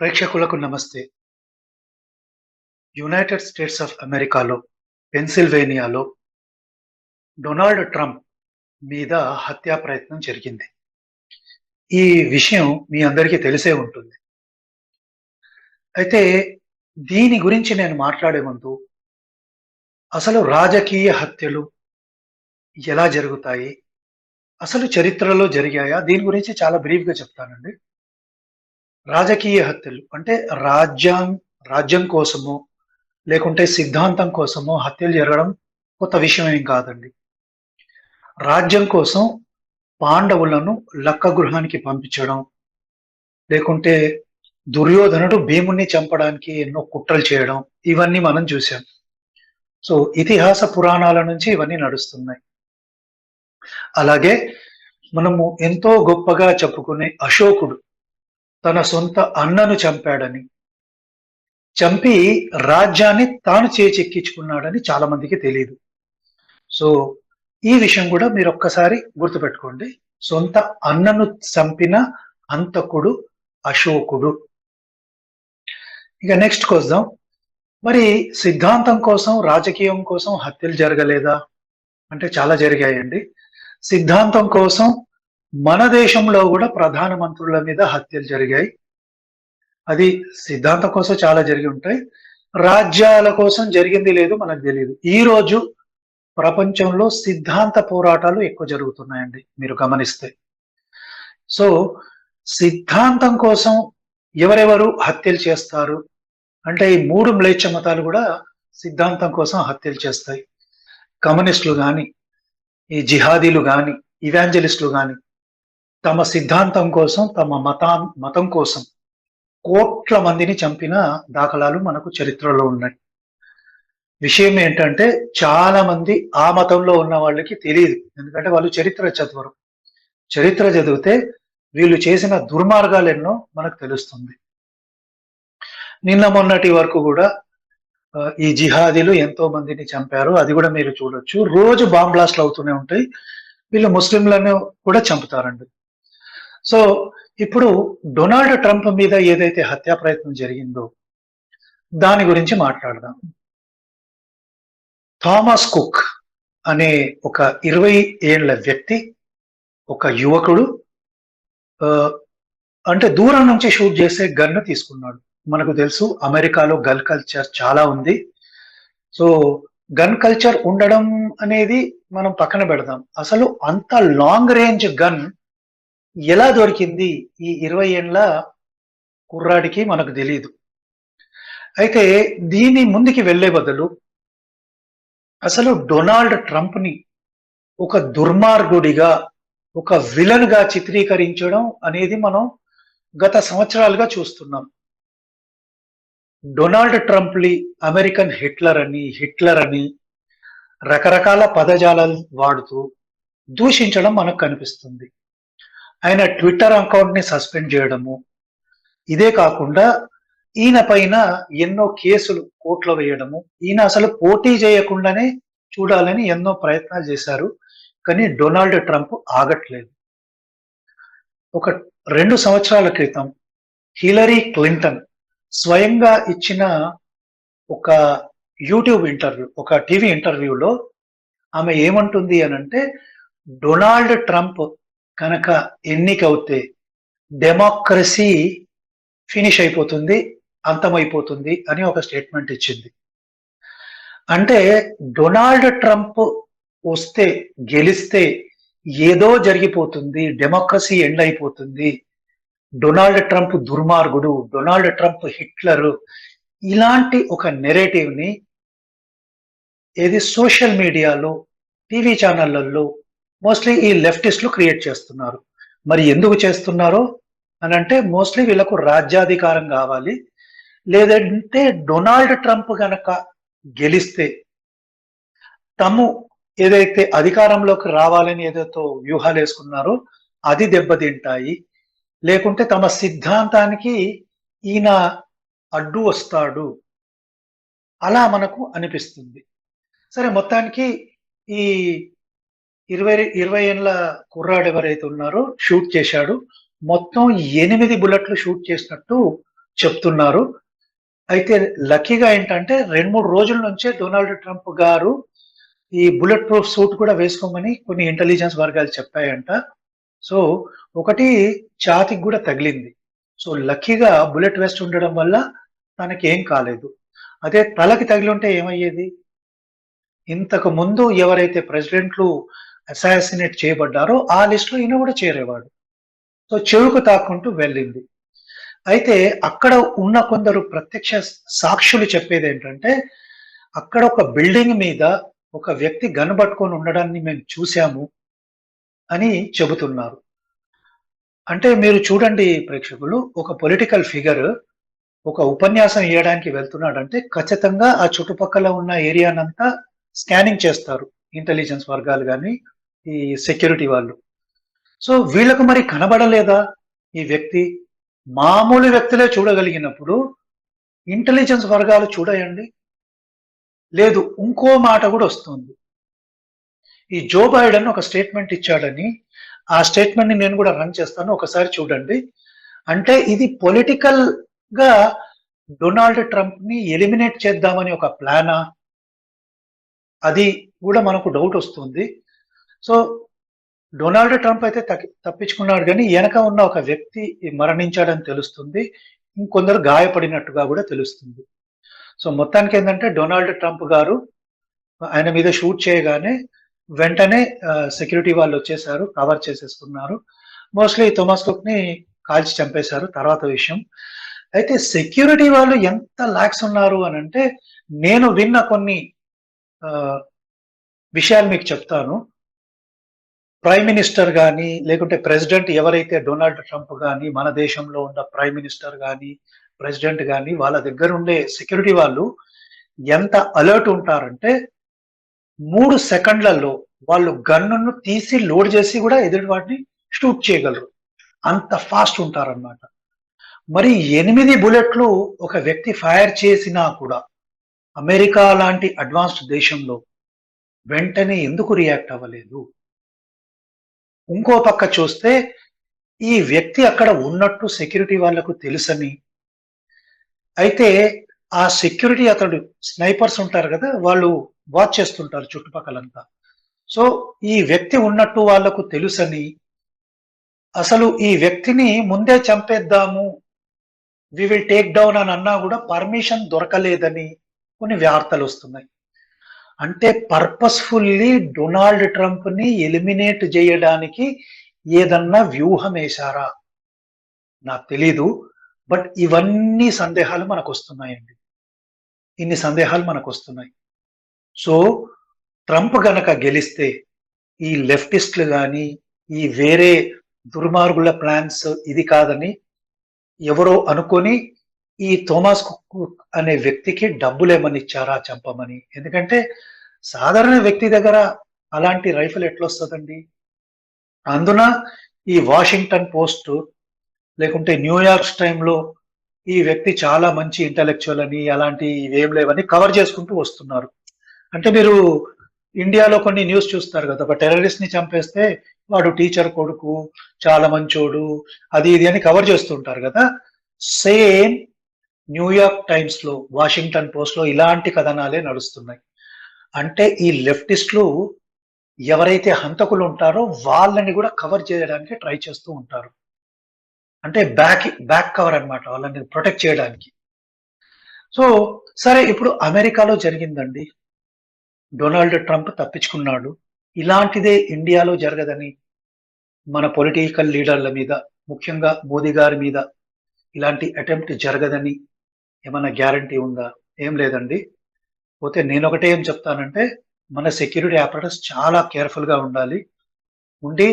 ప్రేక్షకులకు నమస్తే. United states of అమెరికాలో పెన్సిల్వేనియాలో డొనాల్డ్ ట్రంప్ మీద హత్యా ప్రయత్నం జరిగింది. ఈ విషయం మీ అందరికీ తెలిసే ఉంటుంది. అయితే దీని గురించి నేను మాట్లాడే ముందు అసలు రాజకీయ హత్యలు ఎలా జరుగుతాయి? అసలు చరిత్రలో జరిగాయా? దీని గురించి చాలా బ్రీఫ్గా చెప్తానండి. రాజకీయ హత్యలు అంటే రాజ్యం రాజ్యం కోసమో లేకుంటే సిద్ధాంతం కోసమో హత్యలు జరగడం కొత్త విషయం ఏం కాదండి. రాజ్యం కోసం పాండవులను లక్క గృహానికి పంపించడం లేకుంటే దుర్యోధనుడు భీముణ్ణి చంపడానికి ఎన్నో కుట్రలు చేయడం ఇవన్నీ మనం చూసాం సో ఇతిహాస పురాణాల నుంచి ఇవన్నీ నడుస్తున్నాయి. అలాగే మనము ఎంతో గొప్పగా చెప్పుకునే అశోకుడు తన సొంత అన్నను చంపాడని చంపి రాజ్యాన్ని తాను చేచెక్కించుకున్నాడని చాలా మందికి తెలియదు సో ఈ విషయం కూడా మీరు ఒక్కసారి గుర్తుపెట్టుకోండి. సొంత అన్నను చంపిన అంతకుడు అశోకుడు. ఇక నెక్స్ట్ కొద్దాం. మరి సిద్ధాంతం కోసం రాజకీయం కోసం హత్యలు జరగలేదా? అంటే చాలా జరిగాయండి. సిద్ధాంతం కోసం మన దేశంలో కూడా ప్రధానమంత్రుల మీద హత్యలు జరిగాయి. అది సిద్ధాంతం కోసం చాలా జరిగి ఉంటాయి. రాజ్యాల కోసం జరిగింది లేదు మనకు తెలియదు ఈ రోజు ప్రపంచంలో సిద్ధాంత పోరాటాలు ఎక్కువ జరుగుతున్నాయండి మీరు గమనిస్తే. సో సిద్ధాంతం కోసం ఎవరెవరు హత్యలు చేస్తారు? అంటే ఈ మూడు మ్లేచ్ఛ మతాలు కూడా సిద్ధాంతం కోసం హత్యలు చేస్తాయి. కమ్యూనిస్టులు కానీ ఈ జిహాదీలు కానీ ఇవాంజలిస్టులు కానీ తమ సిద్ధాంతం కోసం తమ మతా మతం కోసం కోట్ల మందిని చంపిన దాఖలాలు మనకు చరిత్రలో ఉన్నాయి. విషయం ఏంటంటే చాలా మంది ఆ మతంలో ఉన్న వాళ్ళకి తెలియదు. ఎందుకంటే వాళ్ళు చరిత్ర చదవరు. చరిత్ర చదివితే వీళ్ళు చేసిన దుర్మార్గాలు ఎన్నో మనకు తెలుస్తుంది. నిన్న మొన్నటి వరకు కూడా ఈ జిహాదీలు ఎంతో మందిని చంపారు. అది కూడా మీరు చూడొచ్చు. రోజు బాంబ్ బ్లాస్ట్లు అవుతూనే ఉంటాయి. వీళ్ళు ముస్లింలను కూడా చంపుతారండి. సో ఇప్పుడు డొనాల్డ్ ట్రంప్ మీద ఏదైతే హత్యా ప్రయత్నం జరిగిందో దాని గురించి మాట్లాడదాం. థామస్ కుక్ అనే ఒక ఇరవై ఏళ్ళ వ్యక్తి ఒక యువకుడు అంటే దూరం నుంచి షూట్ చేసే గన్ను తీసుకున్నాడు. మనకు తెలుసు అమెరికాలో గన్ కల్చర్ చాలా ఉంది. సో గన్ కల్చర్ ఉండడం అనేది మనం పక్కన పెడదాం. అసలు అంత లాంగ్ రేంజ్ గన్ ఎలా దొరికింది ఈ ఇరవై ఏండ్ల కుర్రాడికి మనకు తెలియదు అయితే దీని ముందుకి వెళ్ళే బదులు అసలు డొనాల్డ్ ట్రంప్ని ఒక దుర్మార్గుడిగా ఒక విలన్గా చిత్రీకరించడం అనేది మనం గత సంవత్సరాలుగా చూస్తున్నాం. డొనాల్డ్ ట్రంప్లీ అమెరికన్ హిట్లర్ అని హిట్లర్ అని రకరకాల పదజాలాలు వాడుతూ దూషించడం మనకు కనిపిస్తుంది. ఆయన ట్విట్టర్ అకౌంట్ని సస్పెండ్ చేయడము. ఇదే కాకుండా ఈయన పైన ఎన్నో కేసులు కోర్టులో వేయడము. ఈయన అసలు పోటీ చేయకుండానే చూడాలని ఎన్నో ప్రయత్నాలు చేశారు. కానీ డొనాల్డ్ ట్రంప్ ఆగట్లేదు. ఒక రెండు సంవత్సరాల క్రితం హిలరీ క్లింటన్ స్వయంగా ఇచ్చిన ఒక యూట్యూబ్ ఇంటర్వ్యూ ఒక టీవీ ఇంటర్వ్యూలో ఆమె ఏమంటుంది అని అంటే డొనాల్డ్ ట్రంప్ కనుక ఎన్నికవుతే డెమోక్రసీ ఫినిష్ అయిపోతుంది అంతమైపోతుంది అని ఒక స్టేట్మెంట్ ఇచ్చింది. అంటే డొనాల్డ్ ట్రంప్ వస్తే గెలిస్తే ఏదో జరిగిపోతుంది డెమోక్రసీ ఎండ్ అయిపోతుంది. డొనాల్డ్ ట్రంప్ దుర్మార్గుడు డొనాల్డ్ ట్రంప్ హిట్లర్ ఇలాంటి ఒక నెరేటివ్ని ఏది సోషల్ మీడియాలో టీవీ ఛానళ్ళలో మోస్ట్లీ ఈ లెఫ్టిస్టులు క్రియేట్ చేస్తున్నారు. మరి ఎందుకు చేస్తున్నారో? అని అంటే మోస్ట్లీ వీళ్ళకు రాజ్యాధికారం కావాలి. లేదంటే డొనాల్డ్ ట్రంప్ గనక గెలిస్తే తము ఏదైతే అధికారంలోకి రావాలని ఏదైతే వ్యూహాలు వేసుకున్నారో అది దెబ్బతింటాయి. లేకుంటే తమ సిద్ధాంతానికి ఈయన అడ్డు వస్తాడు. అలా మనకు అనిపిస్తుంది. సరే మొత్తానికి ఈ ఇరవై ఇరవై ఏళ్ళ కుర్రాడు ఎవరైతే ఉన్నారో షూట్ చేశాడు మొత్తం ఎనిమిది బుల్లెట్లు షూట్ చేసినట్టు చెప్తున్నారు. అయితే లక్కీగా ఏంటంటే 2, 3 రోజుల నుంచే డొనాల్డ్ ట్రంప్ గారు ఈ బుల్లెట్ ప్రూఫ్ సూట్ కూడా వేసుకోమని కొన్ని ఇంటెలిజెన్స్ వర్గాలు చెప్పాయంట. సో, ఒకటి ఛాతికి కూడా తగిలింది. సో, లక్కీగా బుల్లెట్ వెస్ట్ ఉండడం వల్ల తనకేం కాలేదు. అదే తలకి ఉంటే ఏమయ్యేది? ఇంతకు ముందు ఎవరైతే ప్రెసిడెంట్లు అసాసినేట్ చేయబడ్డారో ఆ లిస్ట్‌లో ఈయన కూడా చేరేవాడు. సో, చెవుకు తాక్కుంటూ వెళ్ళింది. అయితే అక్కడ ఉన్న కొందరు ప్రత్యక్ష సాక్షులు చెప్పేది ఏంటంటే అక్కడ ఒక బిల్డింగ్ మీద ఒక వ్యక్తి గనబట్టుకొని ఉండడాన్ని మేము చూసాము అని చెబుతున్నారు. అంటే మీరు చూడండి ప్రేక్షకులు, ఒక పొలిటికల్ ఫిగర్ ఒక ఉపన్యాసం ఇవ్వడానికి వెళ్తున్నాడంటే ఖచ్చితంగా ఆ చుట్టుపక్కల ఉన్న ఏరియానంతా స్కానింగ్ చేస్తారు. ఇంటెలిజెన్స్ వర్గాలు కానీ ఈ సెక్యూరిటీ వాళ్ళు. సో, వీళ్ళకు మరి కనబడలేదా ఈ వ్యక్తి? మామూలు వ్యక్తులే చూడగలిగినప్పుడు ఇంటెలిజెన్స్ వర్గాలు చూడయండి. లేదు ఇంకో మాట కూడా వస్తుంది ఈ జో బైడెన్ ఒక స్టేట్మెంట్ ఇచ్చాడని, ఆ స్టేట్మెంట్‌ని నేను కూడా రన్ చేస్తాను. ఒకసారి చూడండి. అంటే ఇది పొలిటికల్‌గా డొనాల్డ్ ట్రంప్‌ని ఎలిమినేట్ చేద్దామని ఒక ప్లానా? అది కూడా మనకు డౌట్ వస్తుంది సో, డొనాల్డ్ ట్రంప్ అయితే తప్పించుకున్నాడు కానీ వెనక ఉన్న ఒక వ్యక్తి మరణించాడని తెలుస్తుంది. ఇంకొందరు గాయపడినట్టుగా కూడా తెలుస్తుంది. సో, మొత్తానికి ఏంటంటే డొనాల్డ్ ట్రంప్ గారు ఆయన మీద షూట్ చేయగానే వెంటనే సెక్యూరిటీ వాళ్ళు వచ్చేసారు కవర్ చేసేసుకున్నారు. మోస్ట్‌లీ థోమస్ కుక్‌ని కాల్చి చంపేశారు. తర్వాత విషయం. అయితే సెక్యూరిటీ వాళ్ళు ఎంత లాక్స్ ఉన్నారు అని అంటే నేను విన్న కొన్ని విషయాలు మీకు చెప్తాను. ప్రైమ్ మినిస్టర్ కానీ లేకుంటే ప్రెసిడెంట్ ఎవరైతే డొనాల్డ్ ట్రంప్ కానీ మన దేశంలో ఉన్న ప్రైమ్ మినిస్టర్ కానీ ప్రెసిడెంట్ కానీ వాళ్ళ దగ్గర ఉండే సెక్యూరిటీ వాళ్ళు ఎంత అలర్ట్ ఉంటారంటే మూడు సెకండ్లలో వాళ్ళు గన్నును తీసి లోడ్ చేసి కూడా ఎదుటి వాటిని షూట్ చేయగలరు. అంత ఫాస్ట్ ఉంటారన్నమాట. మరి ఎనిమిది బుల్లెట్లు ఒక వ్యక్తి ఫైర్ చేసినా కూడా అమెరికా లాంటి అడ్వాన్స్డ్ దేశంలో వెంటనే ఎందుకు రియాక్ట్ అవ్వలేదు? ఇంకో పక్క చూస్తే ఈ వ్యక్తి అక్కడ ఉన్నట్టు సెక్యూరిటీ వాళ్ళకు తెలుసని అయితే ఆ సెక్యూరిటీ అతడు స్నైపర్స్ ఉంటారు కదా వాళ్ళు వాచ్ చేస్తుంటారు చుట్టుపక్కలంతా. సో, ఈ వ్యక్తి ఉన్నట్టు వాళ్ళకు తెలుసని అసలు ఈ వ్యక్తిని ముందే చంపేద్దాము. వి విల్ టేక్ డౌన్ అని అన్నా కూడా పర్మిషన్ దొరకలేదని కొన్ని వార్తలు వస్తున్నాయి అంటే పర్పస్‌ఫుల్లీ డొనాల్డ్ ట్రంప్‌ని ఎలిమినేట్ చేయడానికి ఏదన్నా వ్యూహం వేశారా నాకు తెలీదు. బట్ ఇవన్నీ సందేహాలు మనకు వస్తున్నాయండి ఇన్ని సందేహాలు మనకు వస్తున్నాయి సో, ట్రంప్ గనక గెలిస్తే ఈ లెఫ్టిస్ట్‌లు కానీ ఈ వేరే దుర్మార్గుల ప్లాన్స్ ఇది కాదని ఎవరో అనుకొని ఈ థోమస్ కుక్ అనే వ్యక్తికి డబ్బులేమన్నా ఇచ్చారా చంపమని? ఎందుకంటే సాధారణ వ్యక్తి దగ్గర అలాంటి రైఫిల్ ఎట్లొస్తుందండి అందున ఈ వాషింగ్టన్ పోస్ట్ లేకుంటే న్యూయార్క్ టైంలో ఈ వ్యక్తి చాలా మంచి ఇంటలెక్చువల్ అని అలాంటి ఇవేం లేవని కవర్ చేసుకుంటూ వస్తున్నారు. అంటే మీరు ఇండియాలో కొన్ని న్యూస్ చూస్తారు కదా ఒక టెర్రరిస్ట్‌ని చంపేస్తే వాడు టీచర్ కొడుకు, చాలా మంచోడు, అది ఇది అని కవర్ చేస్తుంటారు కదా సేమ్ న్యూయార్క్ టైమ్స్‌లో, వాషింగ్టన్ పోస్ట్‌లో ఇలాంటి కథనాలే నడుస్తున్నాయి. అంటే ఈ లెఫ్టిస్ట్‌లు ఎవరైతే హంతకులు ఉంటారో వాళ్ళని కూడా కవర్ చేయడానికి ట్రై చేస్తూ ఉంటారు. అంటే బ్యాక్ బ్యాక్ కవర్ అన్నమాట. వాళ్ళని ప్రొటెక్ట్ చేయడానికి. సో, సరే ఇప్పుడు అమెరికాలో జరిగిందండి. డొనాల్డ్ ట్రంప్ తప్పించుకున్నాడు. ఇలాంటిదే ఇండియాలో జరగదని మన పొలిటికల్ లీడర్ల మీద, ముఖ్యంగా మోదీ గారి మీద ఇలాంటి అటెంప్ట్ జరగదని ఏమైనా గ్యారంటీ ఉందా? ఏం లేదండి. పోతే నేను ఒకటే ఏం చెప్తానంటే, మన సెక్యూరిటీ ఆపరేటర్స్ చాలా కేర్‌ఫుల్‌గా ఉండాలి. ఉండి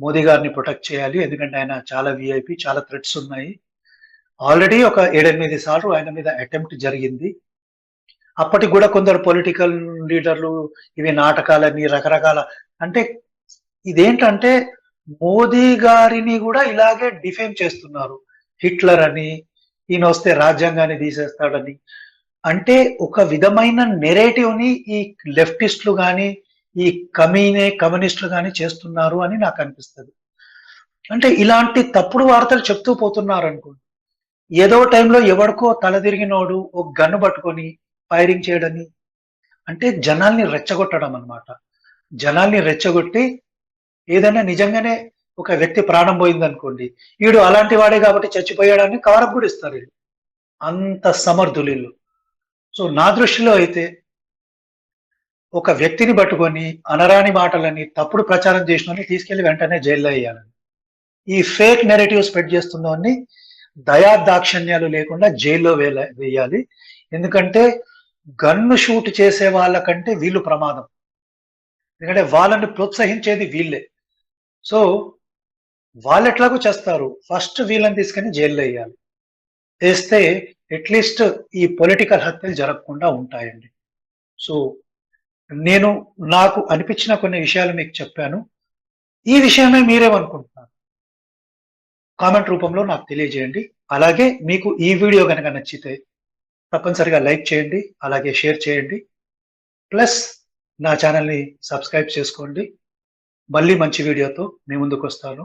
మోదీ గారిని ప్రొటెక్ట్ చేయాలి. ఎందుకంటే ఆయన చాలా వీఐపీ. చాలా థ్రెట్స్ ఉన్నాయి. ఆల్రెడీ ఒక 7, 8 సార్లు ఆయన మీద అటెంప్ట్ జరిగింది. అప్పటికి కూడా కొందరు పొలిటికల్ లీడర్లు ఇవి నాటకాలని రకరకాల అంటే ఇదేంటంటే మోదీ గారిని కూడా ఇలాగే డిఫేమ్ చేస్తున్నారు. హిట్లర్ అని, ఈయన వస్తే రాజ్యాంగాన్ని తీసేస్తాడని. అంటే ఒక విధమైన నెరేటివ్‌ని ఈ లెఫ్టిస్ట్‌లు కానీ ఈ కమీనే కమ్యూనిస్ట్‌లు కానీ చేస్తున్నారు అని నాకు అనిపిస్తుంది. అంటే ఇలాంటి తప్పుడు వార్తలు చెప్తూ పోతున్నారు అనుకోండి ఏదో టైంలో ఎవడికో తలదిరిగినోడు ఒక గన్ను పట్టుకొని ఫైరింగ్ చేయడని. అంటే జనాల్ని రెచ్చగొట్టడం అన్నమాట. జనాల్ని రెచ్చగొట్టి ఏదైనా నిజంగానే ఒక వ్యక్తి ప్రాణం పోయింది అనుకోండి వీడు అలాంటి వాడే కాబట్టి చచ్చిపోయాడని కవరప్ కూడా ఇస్తారు వీళ్ళు. అంత సమర్థులు వీళ్ళు. సో నా దృష్టిలో అయితే ఒక వ్యక్తిని పట్టుకొని అనరాని మాటలని తప్పుడు ప్రచారం చేసిన తీసుకెళ్ళి వెంటనే జైల్లో వేయాలని ఈ ఫేక్ నెరేటివ్ స్ప్రెడ్ చేస్తున్నవన్నీ దయా దాక్షణ్యాలు లేకుండా జైల్లో వేల వేయాలి. ఎందుకంటే గన్ను షూట్ చేసే వాళ్ళకంటే వీళ్ళు ప్రమాదం. ఎందుకంటే వాళ్ళని ప్రోత్సహించేది వీళ్ళే. సో వాళ్ళు ఎట్లాగో చేస్తారు. ఫస్ట్ వీళ్ళని తీసుకొని జైల్లో వేయాలి. వేస్తే అట్లీస్ట్ ఈ పొలిటికల్ హత్యలు జరగకుండా ఉంటాయండి. సో నేను నాకు అనిపించిన కొన్ని విషయాలు మీకు చెప్పాను. ఈ విషయమే మీరేమనుకుంటున్నారు? కామెంట్ రూపంలో నాకు తెలియజేయండి. అలాగే మీకు ఈ వీడియో కనుక నచ్చితే తప్పనిసరిగా లైక్ చేయండి. అలాగే షేర్ చేయండి. ప్లస్ నా ఛానల్ని సబ్స్క్రైబ్ చేసుకోండి. మళ్ళీ మంచి వీడియోతో మీ ముందుకు వస్తాను